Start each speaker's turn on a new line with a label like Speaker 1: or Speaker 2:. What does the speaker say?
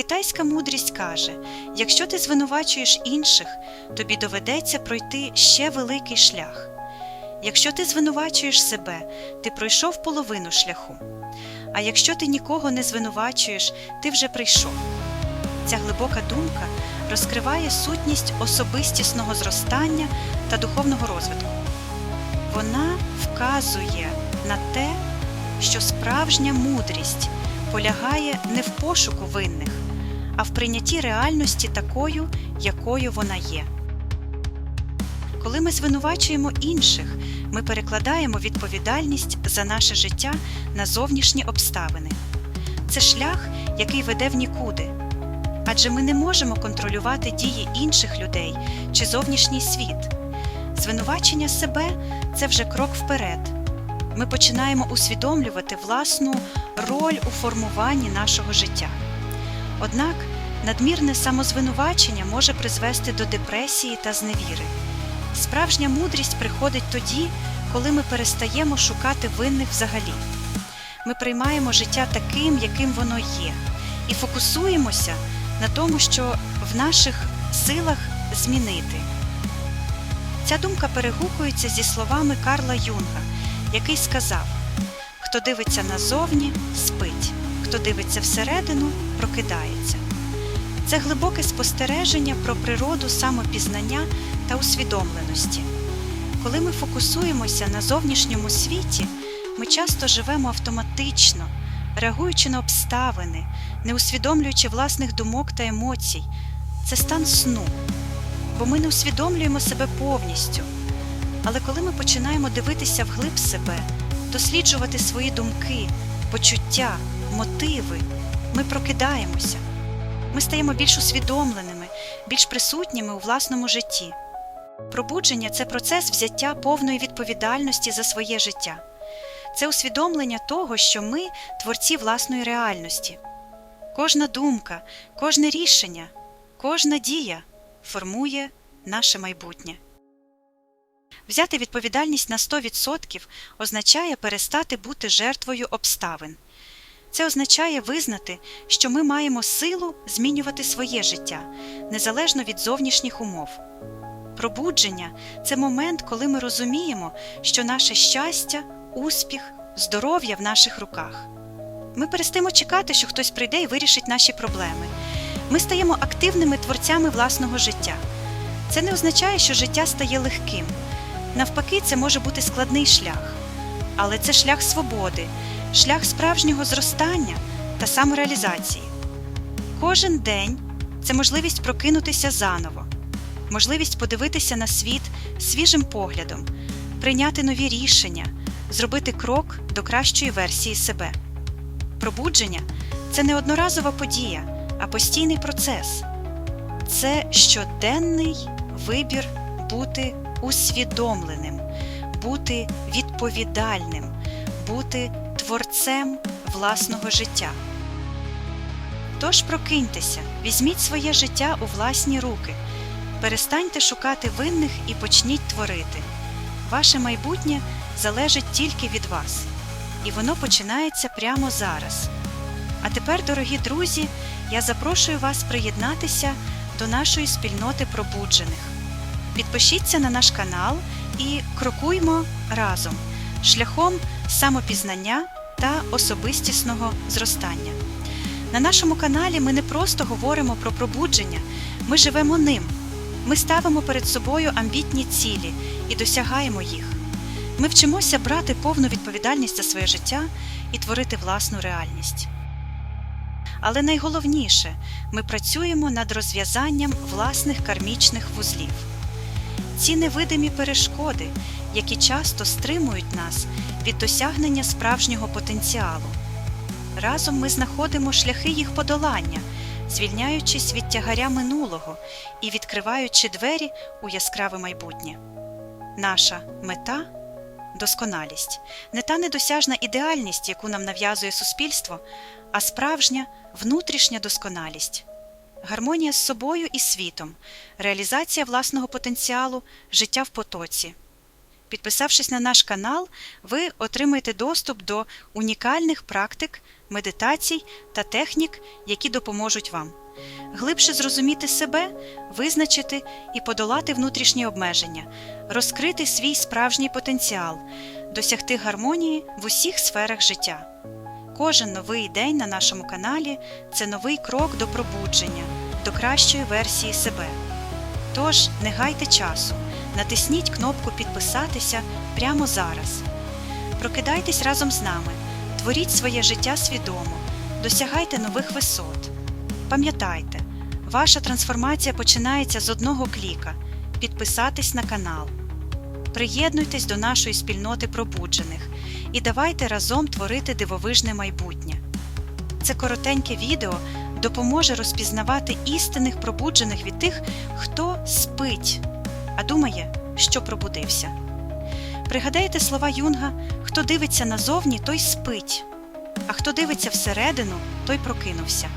Speaker 1: Китайська мудрість каже: якщо ти звинувачуєш інших, тобі доведеться пройти ще великий шлях. Якщо ти звинувачуєш себе, ти пройшов половину шляху. А якщо ти нікого не звинувачуєш, ти вже прийшов. Ця глибока думка розкриває сутність особистісного зростання та духовного розвитку. Вона вказує на те, що справжня мудрість полягає не в пошуку винних, а в прийнятті реальності такою, якою вона є. Коли ми звинувачуємо інших, ми перекладаємо відповідальність за наше життя на зовнішні обставини. Це шлях, який веде в нікуди. Адже ми не можемо контролювати дії інших людей чи зовнішній світ. Звинувачення себе це вже крок вперед. Ми починаємо усвідомлювати власну роль у формуванні нашого життя. Однак надмірне самозвинувачення може призвести до депресії та зневіри. Справжня мудрість приходить тоді, коли ми перестаємо шукати винних взагалі. Ми приймаємо життя таким, яким воно є, і фокусуємося на тому, що в наших силах змінити. Ця думка перегукується зі словами Карла Юнга, який сказав: Хто дивиться назовні, спить, хто дивиться всередину, прокидається. Це глибоке спостереження про природу самопізнання та усвідомленості. Коли ми фокусуємося на зовнішньому світі, ми часто живемо автоматично, реагуючи на обставини, не усвідомлюючи власних думок та емоцій. Це стан сну, бо ми не усвідомлюємо себе повністю. Але коли ми починаємо дивитися вглиб себе, досліджувати свої думки, почуття, мотиви, ми прокидаємося. Ми стаємо більш усвідомленими, більш присутніми у власному житті. Пробудження це процес взяття повної відповідальності за своє життя. Це усвідомлення того, що ми творці власної реальності. Кожна думка, кожне рішення, кожна дія формує наше майбутнє. Взяти відповідальність на 100% означає перестати бути жертвою обставин. Це означає визнати, що ми маємо силу змінювати своє життя незалежно від зовнішніх умов. Пробудження це момент, коли ми розуміємо, що наше щастя, успіх, здоров'я в наших руках. Ми перестаємо чекати, що хтось прийде і вирішить наші проблеми. Ми стаємо активними творцями власного життя. Це не означає, що життя стає легким. Навпаки, це може бути складний шлях. Але це шлях свободи, шлях справжнього зростання та самореалізації. Кожен день це можливість прокинутися заново, можливість подивитися на світ свіжим поглядом, прийняти нові рішення, зробити крок до кращої версії себе. Пробудження це не одноразова подія, а постійний процес. Це щоденний вибір бути усвідомленим, бути відповідальним, бути творцем власного життя. Тож прокиньтеся, візьміть своє життя у власні руки, перестаньте шукати винних і почніть творити. Ваше майбутнє залежить тільки від вас, і воно починається прямо зараз. А тепер, дорогі друзі, я запрошую вас приєднатися до нашої спільноти пробуджених. Підпишіться на наш канал і крокуймо разом шляхом самопізнання та особистісного зростання. На нашому каналі ми не просто говоримо про пробудження, ми живемо ним. Ми ставимо перед собою амбітні цілі і досягаємо їх. Ми вчимося брати повну відповідальність за своє життя і творити власну реальність. Але найголовніше, ми працюємо над розв'язанням власних кармічних вузлів. Ці невидимі перешкоди, які часто стримують нас від досягнення справжнього потенціалу. Разом ми знаходимо шляхи їх подолання, звільняючись від тягаря минулого і відкриваючи двері у яскраве майбутнє. Наша мета досконалість, не та недосяжна ідеальність, яку нам нав'язує суспільство, а справжня внутрішня досконалість, гармонія з собою і світом, реалізація власного потенціалу, життя в потоці. Підписавшись на наш канал, ви отримаєте доступ до унікальних практик, медитацій та технік, які допоможуть вам глибше зрозуміти себе, визначити і подолати внутрішні обмеження, розкрити свій справжній потенціал, досягти гармонії в усіх сферах життя. Кожен новий день на нашому каналі це новий крок до пробудження, до кращої версії себе. Тож не гайте часу, натисніть кнопку Підписатися прямо зараз. Прокидайтесь разом з нами, творіть своє життя свідомо, досягайте нових висот. Пам'ятайте, ваша трансформація починається з одного кліка підписатись на канал. Приєднуйтесь до нашої спільноти пробуджених і давайте разом творити дивовижне майбутнє. Це коротеньке відео допоможе розпізнавати істинних пробуджених від тих, хто спить, а думає, що пробудився. Пригадайте слова Юнга: хто дивиться назовні, той спить, а хто дивиться всередину, той прокинувся.